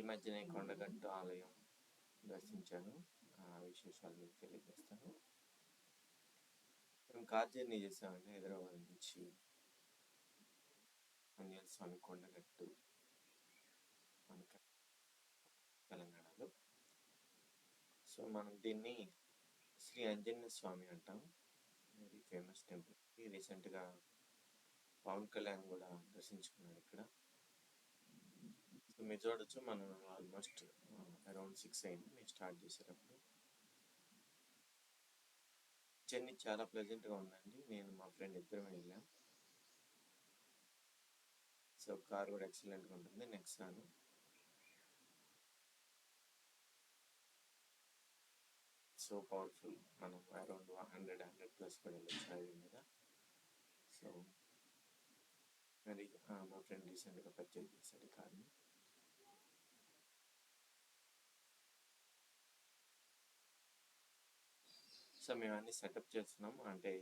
ఈ మధ్యనే కొండగట్టు ఆలయం దర్శించాను. ఆ విశేషాలు మీకు తెలియజేస్తాను. మేము కార్ జర్నీ చేసామండి హైదరాబాద్ నుంచి. ఆంజనేయ స్వామి కొండగట్టు. మనకి తెలంగాణలో. సో మనం దీన్ని శ్రీ ఆంజనేయ స్వామి అంటాం. ఇది ఫేమస్ టెంపుల్ రీసెంట్గా పవన్ కళ్యాణ్ కూడా దర్శించుకున్నాడు ఇక్కడ. సో uh, మీరు చూడొచ్చు మనం ఆల్మోస్ట్ అరౌండ్ సిక్స్ అయింది మేము స్టార్ట్ చేసేటప్పుడు. జర్నీ చాలా ప్లెజెంట్గా ఉందండి. నేను మా ఫ్రెండ్ ఇద్దరం వెళ్ళాం. సో కార్ కూడా ఎక్సలెంట్గా ఉంటుంది నెక్స్ట్ సాను సో పవర్ఫుల్ మనం అరౌండ్ హండ్రెడ్ హండ్రెడ్ ప్లస్ కూడా వెళ్ళొచ్చు హైవే మీద. సో మరి uh, మా ఫ్రెండ్ రీసెంట్గా పర్చేజ్ చేశాడు కార్ని సో మేము అన్ని సెటప్ చేస్తున్నాం. అంటే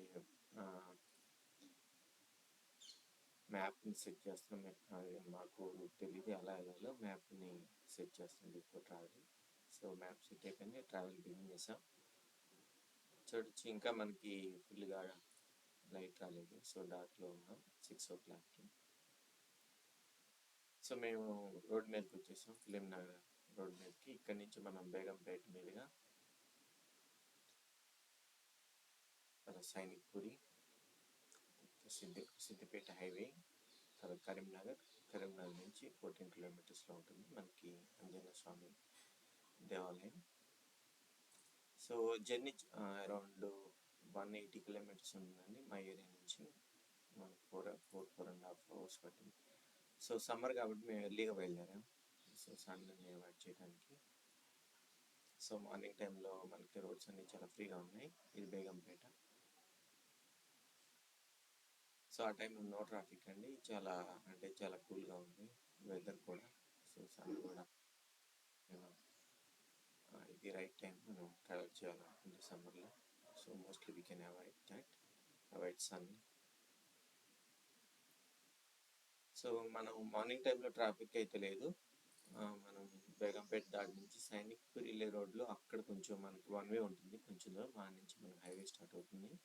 మ్యాప్ని సెట్ చేస్తున్నాం. అది మాకు తెలియదు ఎలా వెళ్ళాలో మ్యాప్ని సెట్ చేస్తుంది before travel so map set అయిపోయింది. ట్రావెల్ బిగిన్ చేసాం చూడొచ్చు ఇంకా మనకి ఫుల్గా లైట్ రాలేదు. సో డార్క్లో ఉన్నాం. సిక్స్ ఓ క్లాక్కి. సో మేము రోడ్ మీదకి వచ్చేసాం. ఫిలిం నగర్ రోడ్ మీదకి. ఇక్కడి నుంచి మనం బేగంపేట మీదుగా తర్వాత సైనిక్పురి సిద్ధి సిద్దిపేట హైవే తర్వాత కరీంనగర్ కరీంనగర్ నుంచి ఫోర్టీన్ కిలోమీటర్స్లో ఉంటుంది మనకి అంజనేయ స్వామి దేవాలయం so journey around one eighty kilometres ఉందండి మా ఏరియా నుంచి మనకు four four four and half hours పట్టింది. సో సమ్మర్ కాబట్టి మేము ఎర్లీగా బయలుదేరాం. సో సన్ అవాయిడ్ చేయడానికి సో మార్నింగ్ టైంలో మనకి రోడ్స్ అన్నీ చాలా ఫ్రీగా ఉన్నాయి. ఇది బేగంపేట. సో ఆ టైంలో నో ట్రాఫిక్ అండి. చాలా అంటే చాలా కూల్గా ఉంది. వెదర్ కూడా. సో సన్ కూడా. ఇది రైట్ టైం. మనం ట్రావెల్ చేయాలనుకుంటే సమ్మర్లో. So mostly we can avoid that. Avoid sun. So మనం మార్నింగ్ టైంలో ట్రాఫిక్ అయితే లేదు. మనం బేగంపేట దాటి నుంచి సైనిక్ వెళ్ళే రోడ్లో అక్కడ కొంచెం మనకి వన్ వే ఉంటుంది. కొంచెం దూరం. మా నుంచి మనం హైవే స్టార్ట్ అవుతుంది.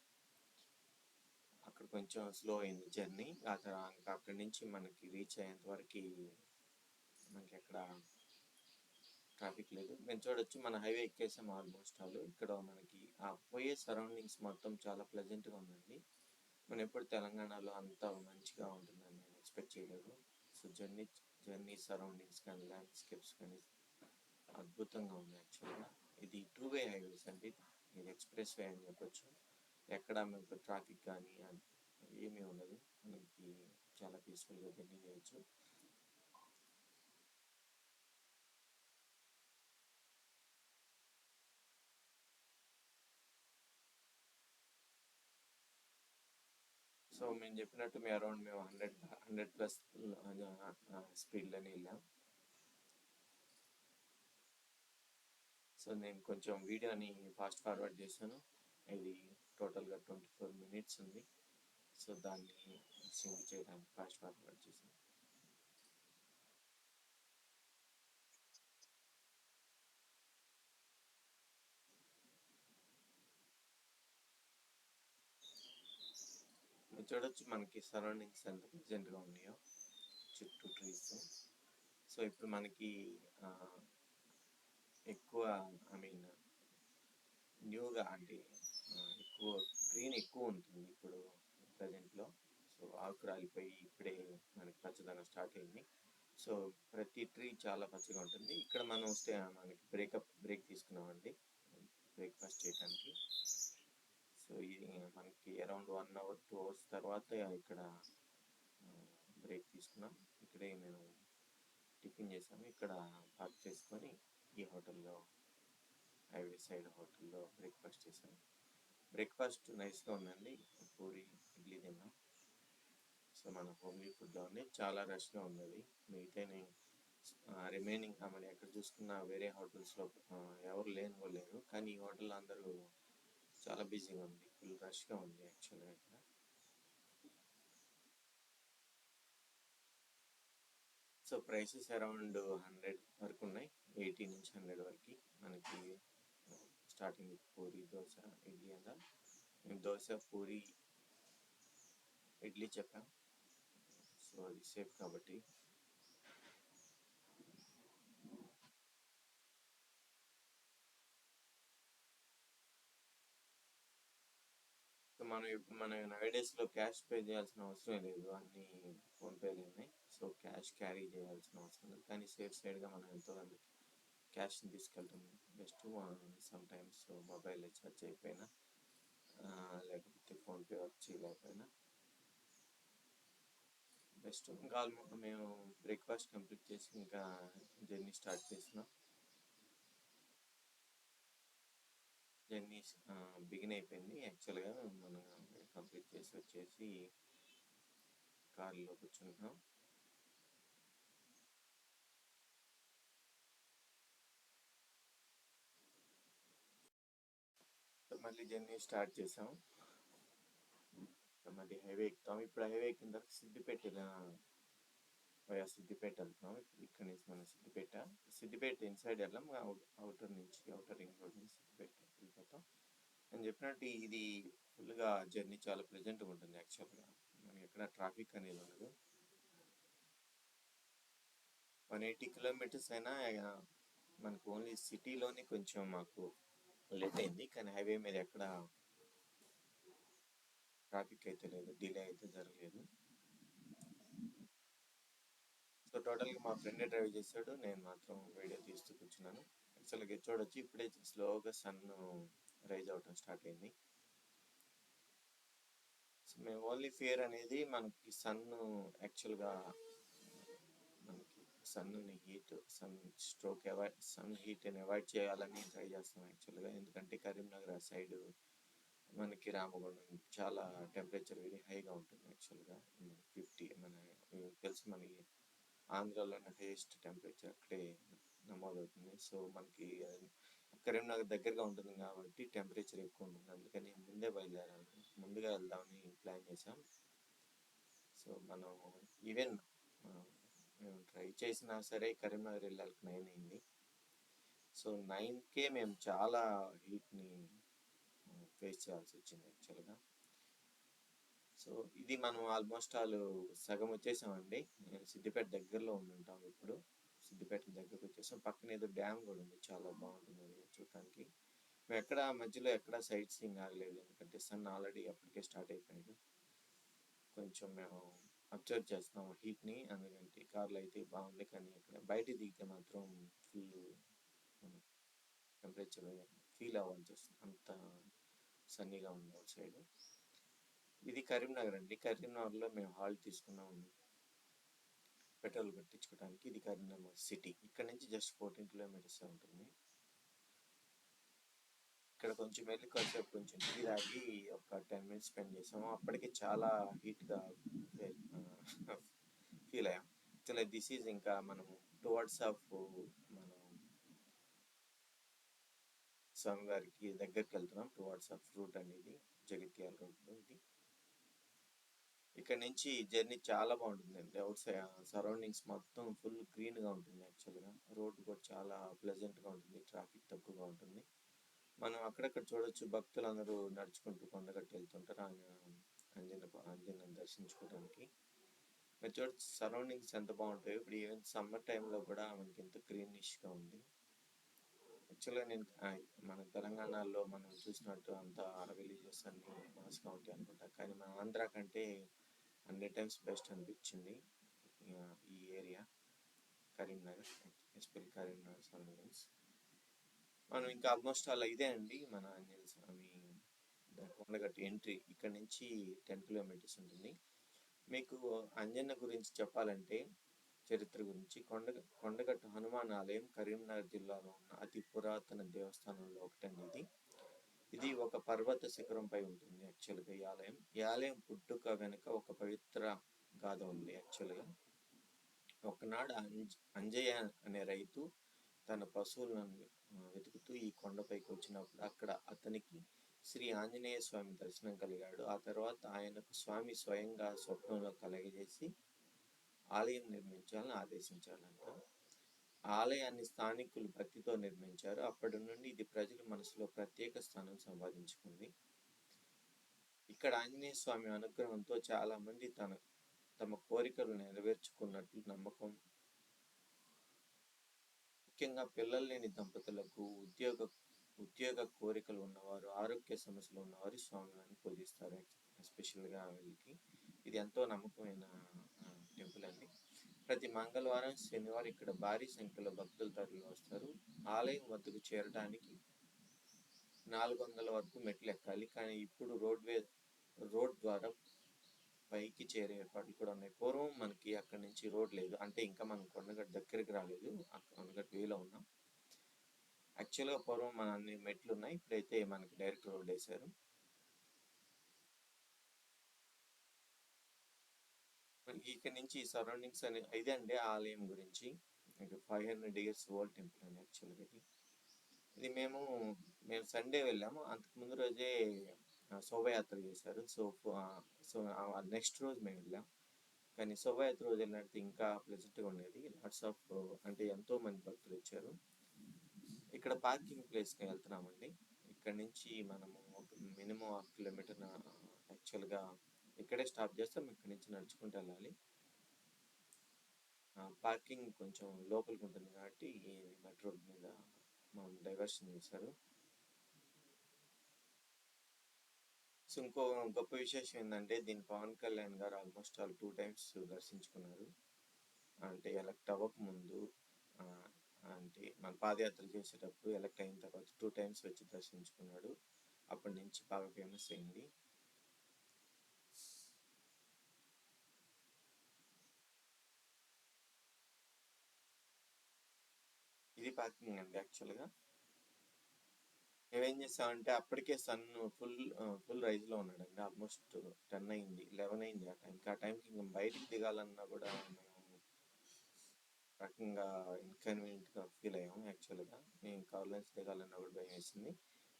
అక్కడ కొంచెం స్లో అయింది జర్నీ ఆ తర్వాత ఇంకా అక్కడి నుంచి మనకి రీచ్ అయ్యేంత వరకు మనకి ఎక్కడ ట్రాఫిక్ లేదు. మేము చూడొచ్చు మన హైవే ఎక్కేసాం ఆల్మోస్ట్ ఆల్ ఇక్కడ మనకి ఆ పోయే సరౌండింగ్స్ మొత్తం చాలా ప్లెజెంట్గా ఉందండి. మనం ఎప్పుడు తెలంగాణలో అంతా మంచిగా ఉంటుందని నేను ఎక్స్పెక్ట్ చేయలేదు. సో జర్నీ జర్నీ సరౌండింగ్స్ కానీ ల్యాండ్స్కేప్స్ కానీ అద్భుతంగా ఉంది యాక్చువల్గా ఇది టూ వే హైవేస్ అండి. ఇది ఎక్స్ప్రెస్ వే అని చెప్పొచ్చు. ఎక్కడ మీకు ట్రాఫిక్ కానీ ఏమీ ఉండదు. మనకి చాలా పీస్ఫుల్గా జర్నీ చేయొచ్చు. సో మేము చెప్పినట్టు మేము అరౌండ్ మేము హండ్రెడ్ హండ్రెడ్ ప్లస్ స్పీడ్లోనే వెళ్ళాం. సో నేను కొంచెం వీడియోని ఫాస్ట్ ఫార్వర్డ్ చేశాను. ఇది టోటల్గా ట్వంటీ ఫోర్ మినిట్స్ ఉంది. సో దాన్ని సింక్ చేయడానికి ఫాస్ట్ ఫార్వర్డ్ చేశాను. చూడొచ్చు మనకి సరౌండింగ్స్ ఎంత ప్రజెంట్గా ఉన్నాయో. చుట్టూ ట్రీస్. సో ఇప్పుడు మనకి ఎక్కువ ఐ మీన్ న్యూగా అంటే ఎక్కువ గ్రీన్ ఎక్కువ ఉంటుంది ఇప్పుడు ప్రజెంట్లో. సో ఆకు రాలిపోయి ఇప్పుడే మనకి పచ్చదనం స్టార్ట్ అయింది. సో ప్రతి ట్రీ చాలా పచ్చగా ఉంటుంది. ఇక్కడ మనం వస్తే మనకి బ్రేకప్ బ్రేక్ తీసుకున్నామండి. బ్రేక్ఫాస్ట్ చేయడానికి సో ఇది మనకి around one hour two hours తర్వాత ఇక్కడ బ్రేక్ తీసుకున్నాం. ఇక్కడే మేము టిఫిన్ చేసాము ఇక్కడ పార్క్ చేసుకొని ఈ హోటల్లో హైవే సైడ్ హోటల్లో బ్రేక్ఫాస్ట్ చేసాము బ్రేక్ఫాస్ట్ నైస్గా ఉందండి. పూరి ఇడ్లీ తిన్నాం. సో మన హోమ్లీ ఫుడ్లో ఉంది చాలా రష్గా ఉంది అది రిమైనింగ్ మనం ఎక్కడ చూసుకున్న వేరే హోటల్స్లో ఎవరు లేని వాళ్ళు లేరు. కానీ ఈ హోటల్లో అందరూ చాలా బిజీగా ఉంది. ఫుల్ రష్గా ఉంది యాక్చువల్గా ఇక్కడ. So so prices around hundred వరకు ఉన్నాయి. ఎయిటీ నుంచి హండ్రెడ్ వరకు మనకి స్టార్టింగ్ పూరి దోశ ఇడ్లీ అందా మేము దోశ పూరి ఇడ్లీ చెప్పాం. సో అది సేఫ్ కాబట్టి. మనం ఇప్పుడు మన నైడేస్లో క్యాష్ పే చేయాల్సిన అవసరం లేదు. అన్ని ఫోన్పేలు ఉన్నాయి సో క్యాష్ క్యారీ చేయాల్సిన అవసరం లేదు. కానీ సేఫ్ సైడ్గా మనం ఎంతో మందికి క్యాష్ని తీసుకెళ్తాం best some times mobile recharge అయిపోయినా లేకపోతే ఫోన్పే వర్క్ చేయలేకపోయినా. బెస్ట్ ఇంకా ఆల్మోస్ట్ మేము బ్రేక్ఫాస్ట్ కంప్లీట్ చేసి ఇంకా జర్నీ స్టార్ట్ చేసినాం జర్నీ బిగిన్ అయిపోయింది. యాక్చువల్గా మనం కంప్లీట్ చేసి వచ్చేసి కార్లో కూర్చుంటున్నాం. మళ్ళీ జర్నీ స్టార్ట్ చేసాం. మళ్ళీ హైవే ఎక్కుతాం. ఇప్పుడు హైవే కింద సిద్దిపేట వెళ్ళా- వయా సిద్దిపేట వెళ్తున్నాం. ఇప్పుడు ఇక్కడ నుంచి మనం సిద్దిపేట. సిద్దిపేట ఇన్సైడ్ వెళ్ళాం. అవుటర్ నుంచి అవుటర్ రింగ్ రోడ్ నుంచి సిద్దిపేట వెళ్ళిపోతాం. నేను చెప్పినట్టు ఇది ఫుల్గా జర్నీ చాలా ప్లెజెంట్గా ఉంటుంది యాక్చువల్గా మనకి ఎక్కడ ట్రాఫిక్ అనేది ఉండదు. వన్ ఎయిటీ కిలోమీటర్స్ అయినా మనకు ఓన్లీ సిటీలోనే కొంచెం మాకు లేట్ అయింది. కానీ హైవే మీద ఎక్కడ ట్రాఫిక్ అయితే లేదు డిలే అయితే జరగలేదు. సో టోటల్గా మా ఫ్రెండే డ్రైవ్ చేశాడు. నేను మాత్రం వీడియో తీస్తూ కూర్చున్నాను. యాక్చువల్గా చూడొచ్చు. ఇప్పుడే స్లోగా సన్ రైజ్ అవటం స్టార్ట్ అయింది. సో మేము ఓన్లీ ఫియర్ అనేది మనకి సన్ యాక్చువల్గా సన్ని heat sun stroke avoid sun హీట్ని avoid చేయాలని ట్రై చేస్తాం యాక్చువల్గా ఎందుకంటే కరీంనగర్ ఆ సైడ్ మనకి రామగుండం చాలా టెంపరేచర్ వెరీ హైగా ఉంటుంది యాక్చువల్గా ఫిఫ్టీ మన తెలుసు మనకి ఆంధ్రాలోనే హైయెస్ట్ టెంపరేచర్ అక్కడే నమోదవుతుంది. సో మనకి కరీంనగర్ దగ్గరగా ఉంటుంది కాబట్టి టెంపరేచర్ ఎక్కువ ఉంటుంది. అందుకని ముందే బయలుదేరాలి. ముందుగా వెళ్దామని ప్లాన్ చేసాం సో మనం ఈవెన్ మేము ట్రై చేసినా సరే కరీంనగర్ వెళ్ళాలి నైన్ అయింది. సో నైన్కే మేము చాలా హీట్ని ఫేస్ చేయాల్సి వచ్చింది యాక్చువల్గా సో ఇది మనం ఆల్మోస్ట్ ఆల్ సగం వచ్చేసామండి. నేను సిద్దిపేట దగ్గరలో ఉండుంటాం ఇప్పుడు. సిద్దిపేట దగ్గరకు వచ్చేసాం. పక్కన ఏదో డ్యామ్ కూడా ఉంది. చాలా బాగుంటుంది చూడటానికి. మేము ఎక్కడ మధ్యలో ఎక్కడ సైట్ సీయింగ్ ఆగలేదు. ఎందుకంటే సన్ ఆల్రెడీ అప్పటికే స్టార్ట్ అయిపోయాడు కొంచెం మేము అబ్జర్వ్ చేస్తున్నాం హీట్ని. అందుకంటే కార్లో అయితే బాగుంది కానీ ఇక్కడ బయట దిగితే మాత్రం ఫుల్ టెంపరేచర్ ఫీల్ అవ్వాల్సి వస్తుంది. అంత సన్నీగా ఉంది అవుట్ సైడ్. ఇది కరీంనగర్ అండి. కరీంనగర్లో మేము హాల్ తీసుకున్నాం. పెట్రోల్ పెట్టించుకోవడానికి ఇది కరీంనగర్ సిటీ. ఇక్కడ నుంచి జస్ట్ ఫోర్టీన్ కిలోమీటర్స్ ఉంటుంది. ఇక్కడ కొంచెం వెళ్ళి కొంచెం కొంచెం టీ తాగి ఒక టెన్ మినిట్స్ స్పెండ్ చేసాము అప్పటికి చాలా హీట్గా ఫీల్ అయ్యాం. యాక్చువల్లీ దిస్ ఈజ్ ఇంకా మనం టువర్డ్స్ ఆఫ్ మనం స్వామివారికి దగ్గరికి వెళ్తున్నాం. టువర్డ్స్ ఆఫ్ రూట్ అనేది జగిత్యాల రోడ్లో ఇది ఇక్కడ నుంచి జర్నీ చాలా బాగుంటుంది అండి అవుట్ సైడ్ సరౌండింగ్స్ మొత్తం ఫుల్ గ్రీన్గా ఉంటుంది యాక్చువల్గా. రోడ్ కూడా చాలా ప్లెజెంట్గా ఉంటుంది. ట్రాఫిక్ తక్కువగా ఉంటుంది. మనం అక్కడక్కడ చూడొచ్చు. భక్తులు అందరూ నడుచుకుంటూ కొండగట్టు వెళ్తుంటారు. ఆయన అంజన అంజనని దర్శించుకోవడానికి మీరు చూడొచ్చు సరౌండింగ్స్ ఎంత బాగుంటాయి. ఇప్పుడు ఈవెన్ సమ్మర్ టైంలో కూడా మనకి ఎంత గ్రీనిష్గా ఉంది. యాక్చువల్గా నేను మన తెలంగాణలో మనం చూసినట్టు అంత విలేజెస్ అన్ని మాస్గా ఉంటాయి అనుకుంటా. కానీ మన ఆంధ్ర కంటే హండ్రెడ్ టైమ్స్ బెస్ట్ అనిపించింది ఈ ఏరియా కరీంనగర్ ఎస్పెల్ కరీంనగర్ సరౌండింగ్స్ మనం ఇంకా ఆల్మోస్ట్ అలా ఇదే అండి. మన ఆంజనేయ స్వామి కొండగట్టు ఎంట్రీ ఇక్కడ నుంచి టెన్ కిలోమీటర్స్ ఉంటుంది. మీకు అంజన్న గురించి చెప్పాలంటే చరిత్ర గురించి కొండ కొండగట్టు హనుమాన్ ఆలయం కరీంనగర్ జిల్లాలో ఉన్న అతి పురాతన దేవస్థానంలో ఒకటండి ఇది. ఇది ఒక పర్వత శిఖరంపై ఉంటుంది యాక్చువల్గా ఈ ఆలయం. ఈ ఆలయం పుట్టుక వెనుక ఒక పవిత్ర గాథ ఉంది యాక్చువల్గా ఒకనాడు అంజ అంజయ్య అనే రైతు తన పశువులను వెతుకుతూ ఈ కొండపైకి వచ్చినప్పుడు అక్కడ అతనికి శ్రీ ఆంజనేయ స్వామి దర్శనం కలిగాడు. ఆ తర్వాత ఆయనకు స్వామి స్వయంగా స్వప్నంలో కలగజేసి ఆలయం నిర్మించాలని ఆదేశించాలంట ఆలయాన్ని స్థానికులు భక్తితో నిర్మించారు. అప్పటి నుండి ఇది ప్రజల మనసులో ప్రత్యేక స్థానం సంపాదించుకుంది. ఇక్కడ ఆంజనేయ స్వామి అనుగ్రహంతో చాలామంది తన తమ కోరికలు నెరవేర్చుకున్నట్లు నమ్మకం ముఖ్యంగా పిల్లలు లేని దంపతులకు ఉద్యోగ ఉద్యోగ కోరికలు ఉన్నవారు ఆరోగ్య సమస్యలు ఉన్నవారు స్వామివారిని పూజిస్తారు. ఎస్పెషల్గా వీళ్ళకి ఇది ఎంతో నమ్మకమైన టెంపుల్ అండి ప్రతి మంగళవారం శనివారం ఇక్కడ భారీ సంఖ్యలో భక్తులు తరలి వస్తారు ఆలయం వద్దకు చేరడానికి నాలుగు వందల వరకు మెట్లు ఎక్కాలి. కానీ ఇప్పుడు రోడ్వే రోడ్ ద్వారా పైకి చేరే ఏర్పాట్లు కూడా ఉన్నాయి. పూర్వం మనకి మంచి రోడ్ లేదు. అంటే ఇంకా మనం కొండగట్టు దగ్గరికి రాలేదు. కొండగట్టు వేలో ఉన్నాం. యాక్చువల్గా పూర్వం మన అన్ని మెట్లు ఉన్నాయి ఇప్పుడైతే మనకి డైరెక్ట్ రోడ్ వేశారు. ఇక్కడ నుంచి సరౌండింగ్స్ అనే ఇదే అండి ఆలయం గురించి. Five hundred years old temple అని యాక్చువల్గా ఇది. ఇది మేము మేము సండే వెళ్ళాము. అంతకుముందు రోజే శోభయాత్ర చేశారు. సో సో నెక్స్ట్ రోజు మేము వెళ్ళాం. కానీ శోభయాత్ర రోజు వెళ్ళినట్టు ఇంకా ప్లెజెంట్గా ఉండేది. లాట్స్ ఆఫ్ uh, అంటే ఎంతో మంది భక్తులు వచ్చారు. ఇక్కడ పార్కింగ్ ప్లేస్కి వెళ్తున్నామండి. ఇక్కడ నుంచి మనము మినిమం హాఫ్ కిలోమీటర్ యాక్చువల్గా ఇక్కడే స్టాప్ చేస్తాం. ఇక్కడ నుంచి నడుచుకుంటూ వెళ్ళాలి. పార్కింగ్ కొంచెం లోపలికి ఉంటుంది కాబట్టి ఈ మెట్రో మీద మనం డైవర్షన్ చేశారు. సో ఇంకో గొప్ప విశేషం ఏంటంటే దీని Pawan Kalyan garu almost all two times దర్శించుకున్నారు. అంటే ఎలక్ట్ అవ్వకముందు అంటే మన పాదయాత్ర చేసేటప్పుడు ఎలక్ట్ అయిన తర్వాత టూ టైమ్స్ వచ్చి దర్శించుకున్నాడు. అప్పటి నుంచి బాగా ఫేమస్ అయింది. ఇది పార్కింగ్ అండి యాక్చువల్గా. మేమేం చేసామంటే అప్పటికే సన్ ఫుల్ ఫుల్ రైజ్లో ఉన్నాడండి. ఆల్మోస్ట్ టెన్ అయింది లెవెన్ అయింది ఆ టైంకి ఆ టైంకి ఇంకా బయటికి దిగాలన్నా కూడా మేము రకంగా ఇన్కన్వీనియంట్గా ఫీల్ అయ్యాము యాక్చువల్గా. మేము కార్లెన్స్ దిగాలన్నా కూడా భయం వేసింది.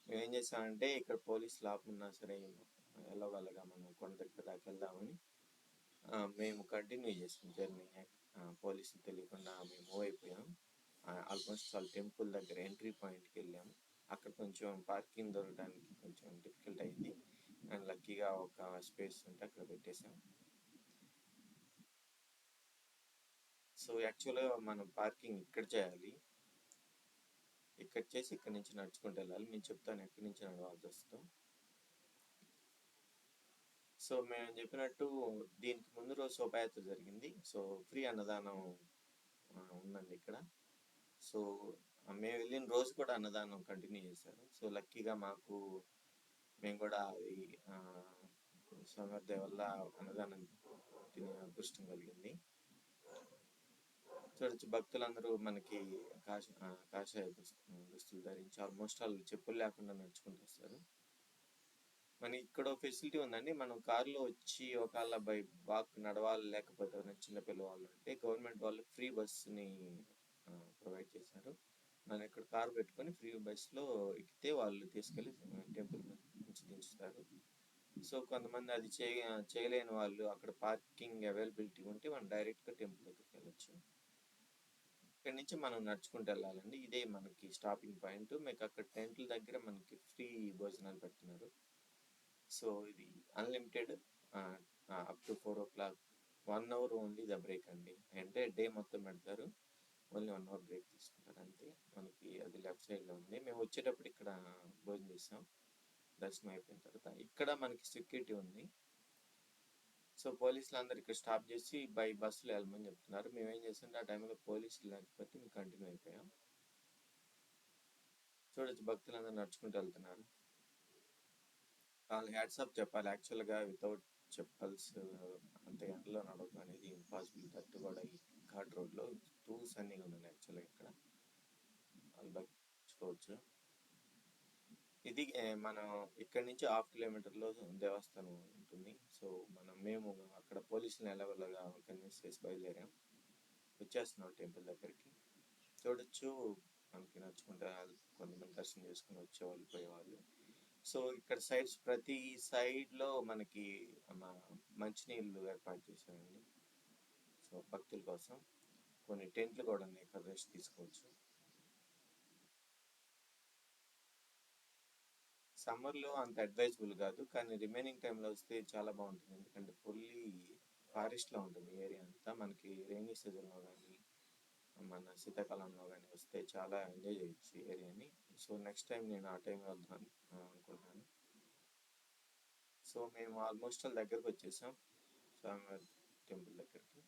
మేమేం చేసామంటే ఇక్కడ పోలీస్ లాప్ ఉన్నా సరే ఎలాగలగా మనం కొండ దగ్గర దాకా వెళ్దామని మేము కంటిన్యూ చేసాం జర్నీ. పోలీసులు తెలియకుండా మేము మూవ్ అయిపోయాం. ఆల్మోస్ట్ వాళ్ళ టెంపుల్ దగ్గర ఎంట్రీ పాయింట్కి వెళ్ళాము అక్కడ కొంచెం పార్కింగ్ దొరకడానికి కొంచెం డిఫికల్ట్ అయింది. అండ్ లక్కీగా ఒక స్పేస్ ఉంటే అక్కడ పెట్టేసాం సో యాక్చువల్గా మనం పార్కింగ్ ఇక్కడ చేయాలి. ఇక్కడ చేసి ఇక్కడ నుంచి నడుచుకుంటూ వెళ్ళాలి. నేను చెప్తాను ఎక్కడి నుంచి నడవాల్సి వస్తాం సో మేము చెప్పినట్టు దీనికి ముందు రోజు శోభాయాత్ర జరిగింది. సో ఫ్రీ అన్నదానం ఉందండి ఇక్కడ. సో మేము వెళ్ళిన రోజు కూడా అన్నదానం కంటిన్యూ చేశారు. సో లక్కీగా మాకు మేము కూడా అది సమర్థ వల్ల అన్నదానం తినే అదృష్టం కలిగింది. చూడొచ్చు భక్తులందరూ మనకి కాష కాషాయ దుస్తులు ధరించి ఆల్మోస్ట్ వాళ్ళు చెప్పులు లేకుండా నడుచుకుంటూ వస్తారు. మనకి ఇక్కడ ఫెసిలిటీ ఉందండి. మనం కారులో వచ్చి ఒకవేళ బై వాక్ నడవాలి లేకపోతే చిన్న పిల్లవాళ్ళు అంటే గవర్నమెంట్ వాళ్ళు ఫ్రీ బస్సుని ప్రొవైడ్ చేశారు. మనం ఇక్కడ కార్ పెట్టుకొని ఫ్రీ బస్లో ఎక్కితే వాళ్ళు తీసుకెళ్ళి టెంపుల్ నుంచి దించుతారు. సో కొంతమంది అది చేయ చేయలేని వాళ్ళు అక్కడ పార్కింగ్ అవైలబిలిటీ ఉంటే మనం డైరెక్ట్గా టెంపుల్ దగ్గరికి వెళ్ళొచ్చు. ఇక్కడ నుంచి మనం నడుచుకుంటూ వెళ్ళాలండి. ఇదే మనకి స్టాపింగ్ పాయింట్. మీకు అక్కడ టెంట్ల దగ్గర మనకి ఫ్రీ భోజనాలు పెడుతున్నారు. సో ఇది unlimited up to four o'clock. One hour only the break అండి. అంటే డే మొత్తం పెడతారు. ఓన్లీ వన్ అవర్ బ్రేక్ తీసుకుంటారు అంతే. మనకి అది లెఫ్ట్ సైడ్లో ఉంది. మేము వచ్చేటప్పుడు ఇక్కడ భోజనం చేసాం దర్శనం అయిపోయిన తర్వాత ఇక్కడ మనకి సెక్యూరిటీ ఉంది. సో పోలీసులు అందరు ఇక్కడ స్టాప్ చేసి బై బస్సులో వెళ్ళమని చెప్తున్నారు. మేము ఏం చేస్తుంటే ఆ టైంలో పోలీసులు లేకపోతే మేము కంటిన్యూ అయిపోయాం. చూడొచ్చు భక్తులు అందరు నడుచుకుంటూ వెళ్తున్నారు. వాళ్ళు హ్యాట్సాప్ చెప్పాలి. యాక్చువల్గా వితౌట్ చెప్పల్స్ అంత ఎండలో నడవడం అనేది ఇంపాసిబుల్. దట్టు కూడా ఈ ఘాట్ రోడ్లో టూల్స్ అన్నీ ఉన్నాయి యాక్చువల్గా ఇక్కడ. వాళ్ళు ఇది మనం ఇక్కడ నుంచి హాఫ్ కిలోమీటర్లో దేవస్థానం ఉంటుంది. సో మనం మేము అక్కడ పోలీసులు ఎలాగోలాగా కన్విన్స్ చేసి బయలుదేరాం. వచ్చేస్తున్నాం టెంపుల్ దగ్గరికి. చూడొచ్చు. మనకి నచ్చుకుంటే కొంతమంది దర్శనం చేసుకుని వచ్చేవాళ్ళు పోయేవాళ్ళు సో ఇక్కడ సైడ్స్ ప్రతి సైడ్లో మనకి మంచినీళ్ళు ఏర్పాటు చేశారండి. సో భక్తుల కోసం. కొన్ని టెంట్లు కూడా ఉన్నాయి ఇక్కడ రెస్ట్ తీసుకోవచ్చు. సమ్మర్లో అంత అడ్వైజబుల్ కాదు కానీ రిమైనింగ్ టైంలో వస్తే చాలా బాగుంటుంది. ఎందుకంటే ఫుల్లీ ఫారెస్ట్లో ఉంటుంది ఏరియా అంతా. మనకి రైనీ సీజన్లో కానీ మన శీతాకాలంలో కానీ వస్తే చాలా ఎంజాయ్ చేయొచ్చు ఈ ఏరియాని. సో నెక్స్ట్ టైం నేను ఆ టైం వెళ్దాం అనుకుంటున్నాను. సో మేము ఆల్మోస్ట్ వాళ్ళ దగ్గరకు వచ్చేసాం స్వామివారి టెంపుల్ దగ్గరికి.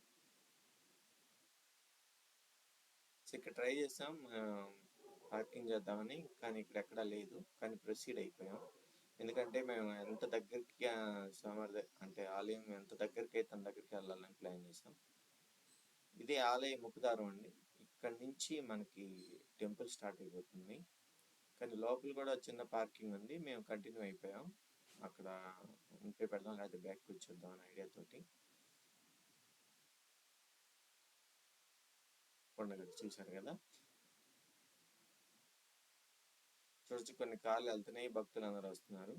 సో ఇక్కడ ట్రై చేసాం. పార్కింగ్ చేద్దామని కానీ ఇక్కడ ఎక్కడా లేదు. కానీ ప్రొసీడ్ అయిపోయాం. ఎందుకంటే మేము ఎంత దగ్గరికి ఆ, స్వామివారి ద- అంటే ఆలయం ఎంత దగ్గరికి అయితే అంత దగ్గరికి వెళ్ళాలని ప్లాన్ చేసాం. ఇది ఆలయ ముఖదారం అండి. ఇక్కడ నుంచి మనకి టెంపుల్ స్టార్ట్ అయిపోతుంది. కానీ లోపల కూడా చిన్న పార్కింగ్ ఉంది. మేము కంటిన్యూ అయిపోయాం. అక్కడ ఉంటే పెడదాం లేకపోతే బ్యాక్ వచ్చేద్దాం అనే ఐడియా పండుగ చూశారు కదా? చూడొచ్చు కొన్ని కార్లు వెళ్తున్నాయి భక్తులు అందరూ వస్తున్నారు.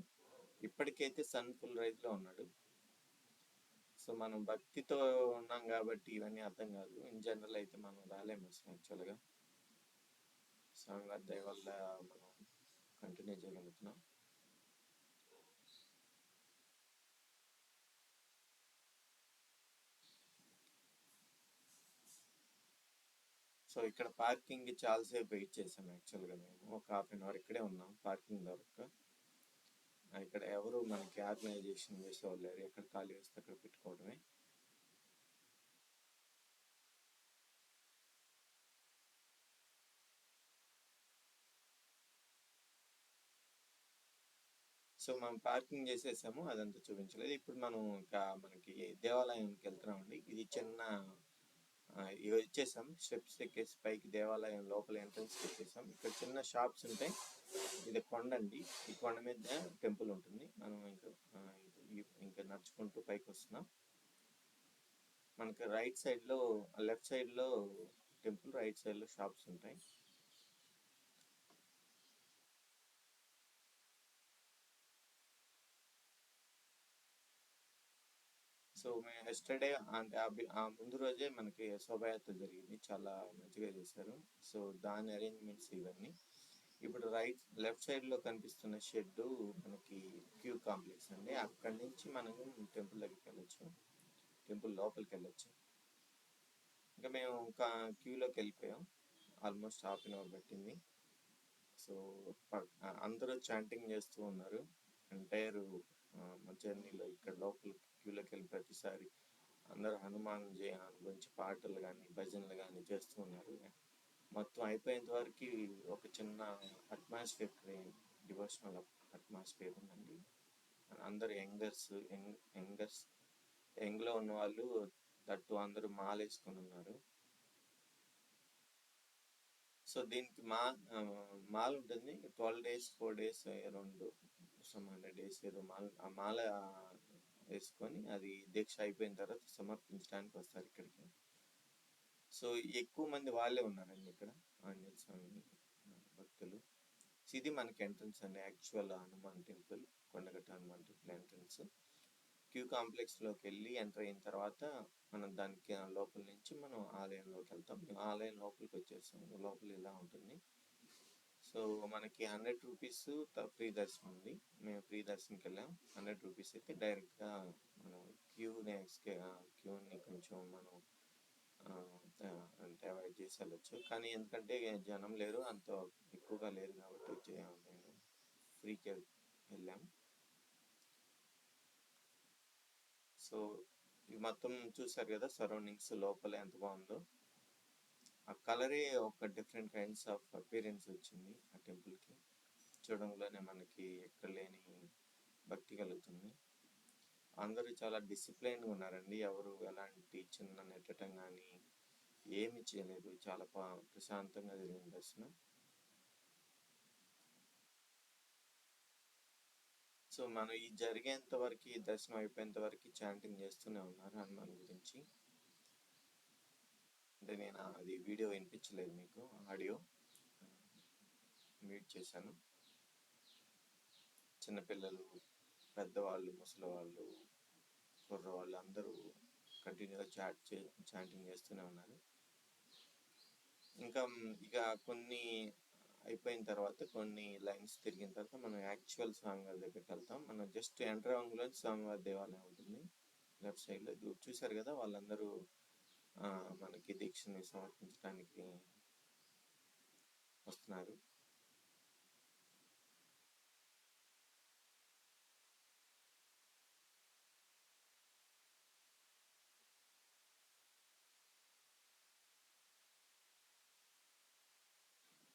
ఇప్పటికైతే సన్ ఫుల్ రైజ్లో ఉన్నాడు. సో మనం భక్తితో ఉన్నాం కాబట్టి ఇవన్నీ అర్థం కాదు. ఇన్ జనరల్ అయితే మనం రాలేము అసలు యాక్చువల్గా స్వామివారి దయ వల్ల మనం కంటిన్యూ చేయగలుగుతున్నాం. సో ఇక్కడ పార్కింగ్ చాలాసేపు వెయిట్ చేసాం యాక్చువల్గా మేము. ఒక హాఫ్ అన్ అవర్ ఇక్కడే ఉన్నాం పార్కింగ్ దొరక ఇక్కడ ఎవరు మనకి ఆర్గనైజేషన్ చేసేవాళ్ళు లేరు. ఎక్కడ ఖాళీ వస్తే అక్కడ పెట్టుకోవడమే. సో మనం పార్కింగ్ చేసేసాము. అదంతా చూపించలేదు. ఇప్పుడు మనం ఇంకా మనకి దేవాలయంకి వెళ్తున్నామండి. ఇది చిన్న ఇవి వచ్చేసాం. స్టెప్స్ ఎక్కేసి పైకి దేవాలయం లోపల ఎంట్రన్స్ వచ్చేసాం. ఇక్కడ చిన్న షాప్స్ ఉంటాయి. ఇది కొండ అండి. ఈ కొండ మీద టెంపుల్ ఉంటుంది. మనం ఇంకా ఇంకా నడుచుకుంటూ పైకి వస్తున్నాం. మనకి రైట్ సైడ్లో లెఫ్ట్ సైడ్లో టెంపుల్ రైట్ సైడ్లో షాప్స్ ఉంటాయి. సో మేము ఎస్టర్డే అంటే ఆ ముందు రోజే మనకి శోభయాత్ర జరిగింది. చాలా మంచిగా చేశారు. సో దాని అరేంజ్మెంట్స్ ఇవన్నీ. ఇప్పుడు రైట్ లెఫ్ట్ సైడ్లో కనిపిస్తున్న షెడ్ మనకి క్యూ కాంప్లెక్స్ అండి. అక్కడి నుంచి మనం టెంపుల్ దగ్గరికి వెళ్ళొచ్చు. టెంపుల్ లోపలికి వెళ్ళొచ్చు. ఇంకా మేము ఇంకా క్యూలోకి వెళ్ళిపోయాం. ఆల్మోస్ట్ హాఫ్ అన్ అవర్ పట్టింది. సో ప- అందరూ చాంటింగ్ చేస్తూ ఉన్నారు. ఎంటైర్ జర్నీలో ఇక్కడ లోపలికి క్యూలోకి వెళ్ళి ప్రతిసారి అందరూ హనుమాన్ జయ గురించి పాటలు కానీ భజనలు కానీ చేస్తూ ఉన్నారు. మొత్తం అయిపోయేంత వరకు ఒక చిన్న అట్మాస్ఫియర్ డివోషనల్ అట్మాస్ఫియర్ ఉందండి. అందరు యంగర్స్ యంగ్ యంగర్స్ యంగ్లో ఉన్న వాళ్ళు తట్టు అందరూ మాలేసుకుని ఉన్నారు. సో దీనికి మా మాల్ ఉంటుంది. ట్వెల్వ్ డేస్ ఫోర్ డేస్ రెండు సమ్ హండ్రెడ్ డేస్ ఏదో మాల్ ఆ మాల వేసుకొని అది దీక్ష అయిపోయిన తర్వాత సమర్పించడానికి వస్తారు ఇక్కడికి. సో ఎక్కువ మంది వాళ్ళే ఉన్నారండి ఇక్కడ. ఆంజనేయ స్వామి భక్తులు. ఇది మనకి ఎంట్రన్స్ అండి. Actual Hanuman temple Kondagatta Hanuman temple entrance. Queue కాంప్లెక్స్లోకి వెళ్ళి ఎంటర్ అయిన తర్వాత మనం దానికి లోపల నుంచి మనం ఆలయంలోకి వెళ్తాం. మేము ఆలయం లోపలికి వచ్చేస్తాం. లోపల ఇలా ఉంటుంది. సో మనకి హండ్రెడ్ రూపీస్ ఫ్రీ దర్శనం ఉంది. మేము ఫ్రీ దర్శనంకి వెళ్ళాం. హండ్రెడ్ రూపీస్ అయితే డైరెక్ట్గా మనం క్యూని క్యూని కొంచెం మనం అంటే అవాయిడ్ చేసి వెళ్ళొచ్చు. కానీ ఎందుకంటే జనం లేరు. అంత ఎక్కువగా లేరు కాబట్టి మేము ఫ్రీకి వెళ్ళాం. సో ఇది మొత్తం చూసారు కదా సరౌండింగ్స్ లోపల ఎంత బాగుందో. ఆ కలరే ఒక డిఫరెంట్ కైండ్స్ ఆఫ్ అపీరెన్స్ వచ్చింది ఆ టెంపుల్కి. చూడంలోనే మనకి ఎక్కడ లేని భక్తి కలుగుతుంది. అందరూ చాలా డిసిప్లైన్గా ఉన్నారండి. ఎవరు ఎలాంటి చిన్న నెట్టడం కానీ ఏమి చేయలేదు. చాలా ప్రశాంతంగా జరిగిన దర్శనం. సో మనం ఈ జరిగేంత వరకు దర్శనం అయిపోయేంత వరకు చాంటింగ్ చేస్తూనే ఉన్నారు హనుమాన్ గురించి. అంటే నేను అది వీడియో వినిపించలేదు మీకు ఆడియో. మ్యూట్ చేశాను. చిన్నపిల్లలు పెద్దవాళ్ళు ముసలివాళ్ళు కుర్రవాళ్ళు అందరూ కంటిన్యూగా చాట్ చే చాటింగ్ చేస్తూనే ఉన్నారు. ఇంకా ఇక కొన్ని అయిపోయిన తర్వాత కొన్ని లైన్స్ తిరిగిన తర్వాత మనం యాక్చువల్ స్వామివారి దగ్గరికి వెళ్తాం. మనం జస్ట్ ఎంటర్ అవ్వడంలో స్వామివారి దేవాలయం ఉంటుంది. లెఫ్ట్ సైడ్లో ఇది చూశారు కదా వాళ్ళందరూ మనకి దీక్షని సమర్పించడానికి వస్తున్నారు.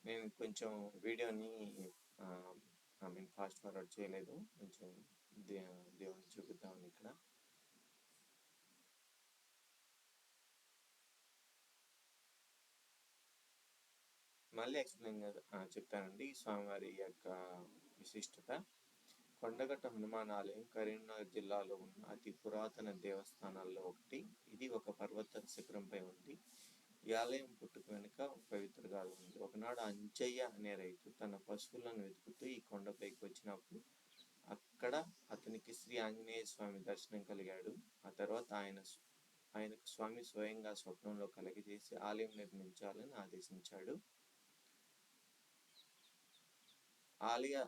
నేను కొంచెం వీడియోని ఐ మీన్ ఫాస్ట్ ఫార్వర్డ్ చేయలేదు. కొంచెం దేవుని చూపిద్దామని ఇక్కడ. మళ్ళీ ఎక్స్ప్లెయిన్ చెప్తానండి ఈ స్వామివారి యొక్క విశిష్టత. కొండగట్ట హనుమాన్ ఆలయం కరీంనగర్ జిల్లాలో ఉన్న అతి పురాతన దేవస్థానాల్లో ఒకటి. ఇది ఒక పర్వత శిఖరంపై ఉంది. ఈ ఆలయం పుట్టుక వెనుక పవిత్రగా పవిత్ర గాథ ఉంది. ఒకనాడు అంచయ్య అనే రైతు తన పశువులను వెతుకుతూ ఈ కొండపైకి వచ్చినప్పుడు అక్కడ అతనికి శ్రీ ఆంజనేయ స్వామి దర్శనం కలిగాడు. ఆ తర్వాత ఆయన ఆయనకు స్వామి స్వయంగా స్వప్నంలో కలిగజేసి ఆలయం నిర్మించాలని ఆదేశించాడు. ఆలయ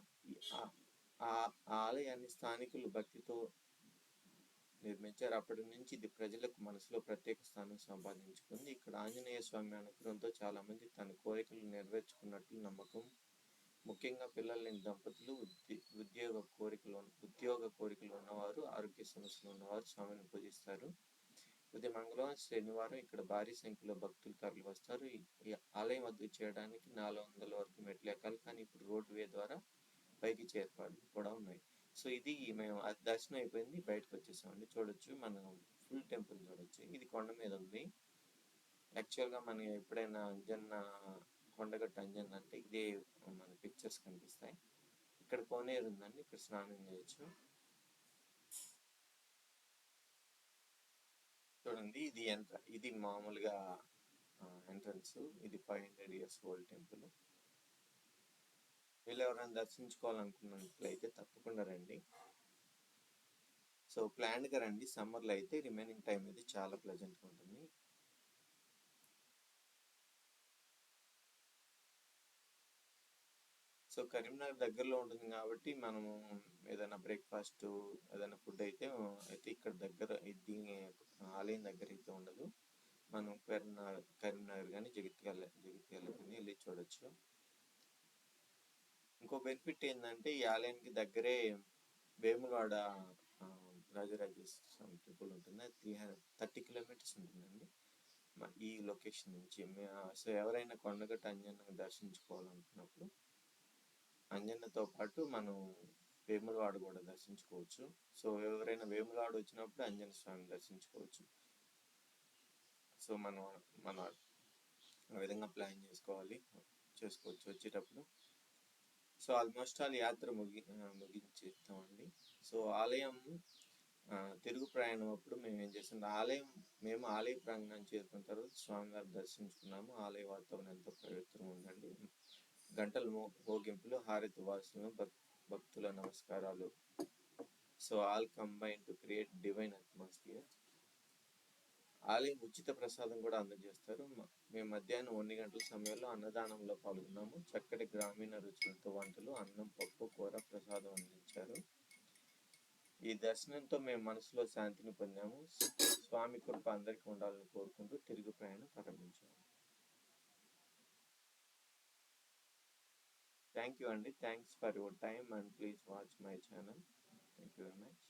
ఆ- ఆలయాన్ని స్థానికులు భక్తితో నిర్మించారు. అప్పటి నుంచి ఇది ప్రజలకు మనసులో ప్రత్యేక స్థానం సంపాదించుకుంది. ఇక్కడ ఆంజనేయ స్వామి అనుగ్రహంతో చాలా మంది తన కోరికలు నెరవేర్చుకున్నట్లు నమ్మకం. ముఖ్యంగా పిల్లలు దంపతులు ఉద్యోగ కోరికలు ఉద్యోగ కోరికలు ఉన్నవారు ఆరోగ్య సమస్యలు ఉన్నవారు స్వామిని పూజిస్తారు. ఉదయం మంగళవారం శనివారం ఇక్కడ భారీ సంఖ్యలో భక్తులు తరలి వస్తారు. ఈ ఆలయం వద్ద చేయడానికి నాలుగు వందల వరకు మెట్లు ఎక్కాలి. కానీ ఇప్పుడు రోడ్ వే ద్వారా పైకి చేర్పాట్లు కూడా ఉన్నాయి. సో ఇది మేము దర్శనం అయిపోయింది. బయటకు వచ్చేసామండి. చూడొచ్చు. మనం ఫుల్ టెంపుల్ చూడొచ్చు. ఇది కొండ మీద ఉంది. యాక్చువల్గా మనం ఎప్పుడైనా అంజన్న కొండగట్టు అంజన్న అంటే ఇదే మన పిక్చర్స్ కనిపిస్తాయి. ఇక్కడ కోనేరు ఉందండి. ఇక్కడ స్నానం చేయొచ్చు. ఉంది. ఇది ఎంట్ర ఇది మామూలుగా ఎంట్రన్స్ ఇది five hundred years old temple వీళ్ళు ఎవరైనా దర్శించుకోవాలనుకున్నట్లయితే తప్పకుండా రండి. సో ప్లాన్గా రండి. సమ్మర్లో అయితే రిమైనింగ్ టైం అయితే చాలా ప్లెజెంట్గా ఉంటుంది. సో కరీంనగర్ దగ్గరలో ఉంటుంది కాబట్టి మనము ఏదైనా బ్రేక్ఫాస్ట్ ఏదైనా ఫుడ్ అయితే అయితే ఇక్కడ దగ్గర దీని ఆలయం దగ్గర అయితే ఉండదు. మనం కరీంనగర్ కరీంనగర్ కానీ జగిత్యాల జగిత్యాల కానీ వెళ్ళి చూడొచ్చు. ఇంకో బెనిఫిట్ ఏంటంటే ఈ ఆలయానికి దగ్గరే వేములవాడ ఆ, రాజరాజేశ్వర టెంపుల్ ఉంటుంది. త్రీ హండ్రెడ్ థర్టీ కిలోమీటర్స్ ఉంటుందండి. ఈ లొకేషన్ నుంచి. సో ఎవరైనా కొండగట్టు అంజన్న దర్శించుకోవాలనుకున్నప్పుడు అంజన్నతో పాటు మనం వేములవాడ కూడా దర్శించుకోవచ్చు. సో ఎవరైనా వేములవాడ వచ్చినప్పుడు అంజన స్వామిని దర్శించుకోవచ్చు. సో మనం మన ఆ విధంగా ప్లాన్ చేసుకోవాలి. చేసుకోవచ్చు. వచ్చేటప్పుడు. సో ఆల్మోస్ట్ ఆల్ యాత్ర ముగి ముగించేస్తామండి సో ఆలయం తిరుగు ప్రయాణం అప్పుడు మేము ఏం చేసాం ఆలయం మేము ఆలయ ప్రాంగణం చేరుకున్న తర్వాత స్వామివారి దర్శించుకున్నాము. ఆలయ వాతావరణం ఎంతో పవిత్రంగా ఉందండి. గంటలు మోగింపులు హారతి వాసనలు భక్తుల నమస్కారాలు. So all combine to create divine atmosphere ఆలయం ఉచిత ప్రసాదం కూడా అందజేస్తారు. మేము మధ్యాహ్నం ఒంటి గంటల సమయంలో అన్నదానంలో పాల్గొన్నాము. చక్కటి గ్రామీణ రుచులతో వంటలు అన్నం పప్పు కూర ప్రసాదం అందించారు. ఈ దర్శనంతో మేము మనసులో శాంతిని పొందాము. స్వామి కృప అందరికీ ఉండాలని కోరుకుంటూ తిరుగు ప్రయాణం ప్రారంభించాము. థ్యాంక్ యూ అండి thanks for your time and please watch my channel thank you very much